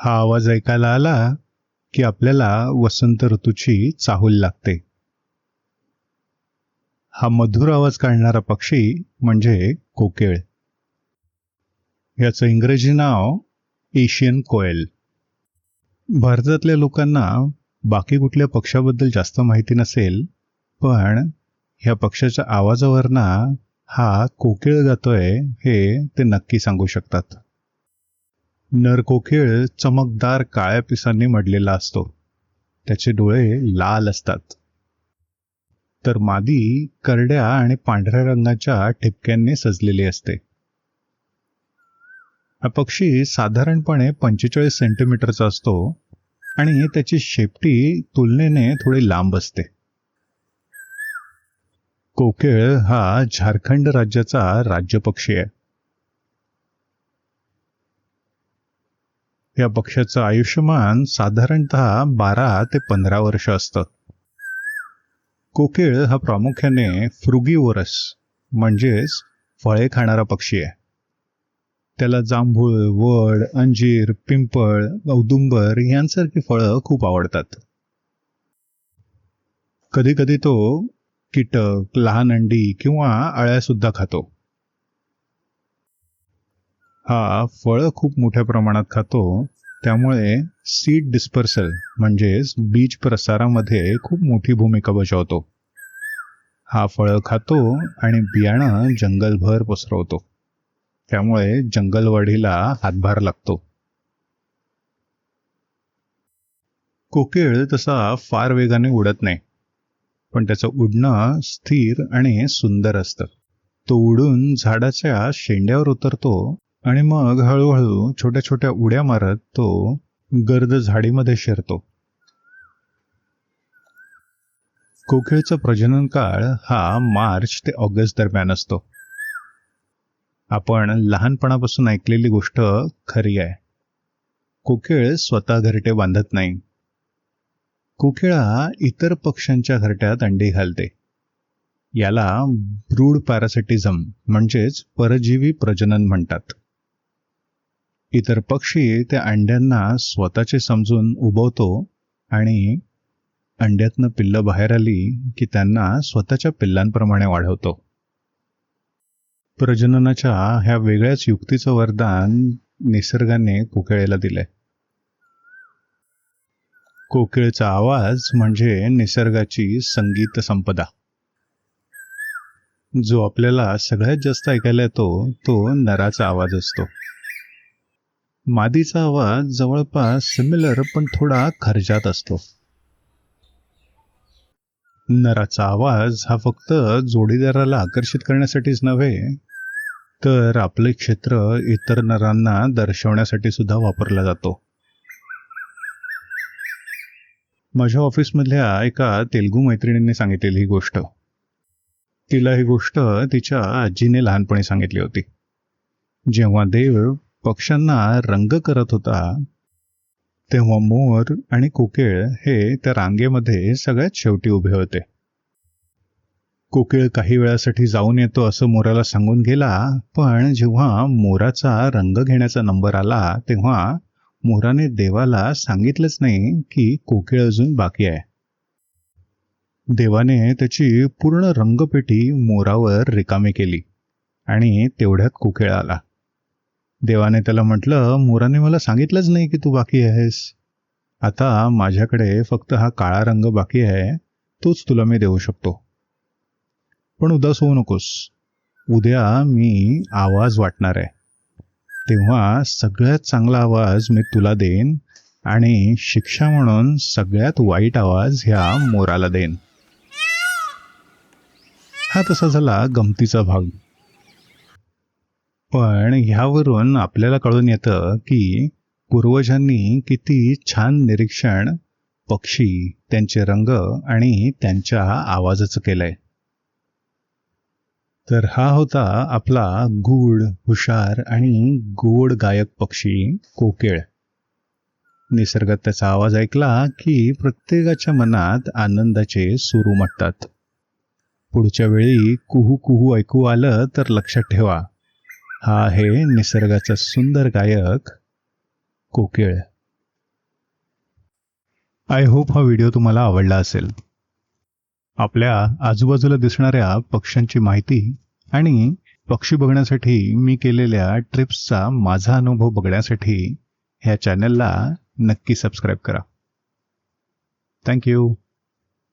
हा आवाज ऐकायला आला की आपल्याला वसंत ऋतूची चाहूल लागते. हा मधुर आवाज काढणारा पक्षी म्हणजे कोकिळ. याचं इंग्रजी नाव एशियन कोयल. भारतातल्या लोकांना बाकी कुठल्या पक्षाबद्दल जास्त माहिती नसेल पण ह्या पक्षाच्या आवाजावरना हा कोकिळ गातोय हे ते नक्की सांगू शकतात. नर कोकिळ चमकदार काळ्या पिसांनी मडलेला असतो. त्याचे डोळे लाल असतात. तर मादी करड्या आणि पांढऱ्या रंगाच्या ठिपक्यांनी सजलेली असते. हा पक्षी साधारणपणे पंचेचाळीस सेंटीमीटरचा असतो आणि त्याची शेपटी तुलनेने थोडी लांब असते. कोकिळ हा झारखंड राज्याचा राज्य पक्षी आहे. या पक्ष्याचं आयुष्यमान साधारणतः बारा ते पंधरा वर्ष असतं. कोकिळ हा प्रामुख्याने फ्रुगीवरस म्हणजेच फळे खाणारा पक्षी आहे. त्याला जांभूळ वड अंजीर पिंपळ औदुंबर यांसारखी फळं खूप आवडतात. कधी कधी तो कीटक लहान अंडी किंवा अळ्या सुद्धा खातो. हा फळं खूप मोठ्या प्रमाणात खातो. त्यामुळे सीड डिस्पर्सल म्हणजेच बीज प्रसारामध्ये खूप मोठी भूमिका बजावतो. हा फळं खातो आणि बियाणं जंगलभर पसरवतो. त्यामुळे जंगलवाढीला हातभार लागतो. कोकिळ तसा फार वेगाने उडत नाही. पण त्याचं उडणं स्थिर आणि सुंदर असतं. तो उडून झाडाच्या शेंड्यावर उतरतो आणि मग हळूहळू छोट्या छोट्या उड्या मारत तो गर्द झाडीमध्ये शिरतो. कोकिळचा प्रजनन काळ हा मार्च ते ऑगस्ट दरम्यान असतो. आपण लहानपणापासून ऐकलेली गोष्ट खरी आहे. कोकिळ स्वतः घरटे बांधत नाही. कोकिळा इतर पक्ष्यांच्या घरट्यात अंडी घालते. याला ब्रूड पॅरासिटिझम म्हणजेच परजीवी प्रजनन म्हणतात. इतर पक्षी त्या अंड्यांना स्वतःचे समजून उभवतो आणि अंड्यातनं पिल्लं बाहेर आली की त्यांना स्वतःच्या पिल्लांप्रमाणे वाढवतो. प्रजननाच्या ह्या वेगळ्याच युक्तीचं वरदान निसर्गाने कोकिळेला दिलंय. कोकिळचा आवाज म्हणजे निसर्गाची संगीत संपदा. जो आपल्याला सगळ्यात जास्त ऐकायला येतो तो नराचा आवाज असतो. मादीचा आवाज जवळपास सिमिलर पण थोडा खर्जात असतो. नराचा आवाज हा फक्त जोडीदाराला आकर्षित करण्यासाठीच नव्हे तर आपले क्षेत्र इतर नरांना दर्शवण्यासाठी सुद्धा वापरला जातो. माझ्या ऑफिसमधल्या एका तेलगू मैत्रिणींनी सांगितलेली ही गोष्ट. तिला ही गोष्ट तिच्या आजीने लहानपणी सांगितली होती. जेव्हा देव पक्ष्यांना रंग करत होता. तेव्हा मोर आणि कोकिळ हे त्या रांगेमध्ये सगळ्यात शेवटी उभे होते. कोकिळ काही वेळासाठी जाऊन येतो असं मोराला सांगून गेला पण जेव्हा मोराचा रंग घेण्याचा नंबर आला तेव्हा मोराने देवाला सांगितलंच नाही की कोकिळ अजून बाकी आहे. देवाने त्याची पूर्ण रंगपेटी मोरावर रिकामी केली आणि तेवढ्यात कोकिळ आला. देवाने त्याला म्हटलं मोराने मला सांगितलंच नाही की तू बाकी आहेस. आता माझ्याकडे फक्त हा काळा रंग बाकी आहे तोच तुला मी देऊ शकतो. पण उदास होऊ नकोस. उद्या मी आवाज वाटणार आहे. तेव्हा सगळ्यात चांगला आवाज मी तुला देईन आणि शिक्षा म्हणून सगळ्यात वाईट आवाज ह्या मोराला देईन. हा तसा झाला गमतीचा भाग. पण ह्यावरून आपल्याला कळून येतं की पूर्वजांनी किती छान निरीक्षण पक्षी त्यांचे रंग आणि त्यांच्या आवाजाचं केलंय. तर हा होता आपला गूढ हुशार आणि गोड गायक पक्षी कोकिळ. निसर्गात त्याचा आवाज ऐकला की प्रत्येकाच्या मनात आनंदाचे सूर उमटतात पुढच्या वेळी कुहू कुहू ऐकू आलं तर लक्षात ठेवा. हा आहे निसर्गाचा सुंदर गायक कोकिळ. आय होप हा व्हिडिओ तुम्हाला आवडला असेल. आपल्या आजूबाजूला दिसणाऱ्या पक्ष्यांची माहिती आणि पक्षी बघण्यासाठी मी केलेल्या ट्रिप्सचा माझा अनुभव बघण्यासाठी ह्या चॅनलला नक्की सबस्क्राईब करा. थँक्यू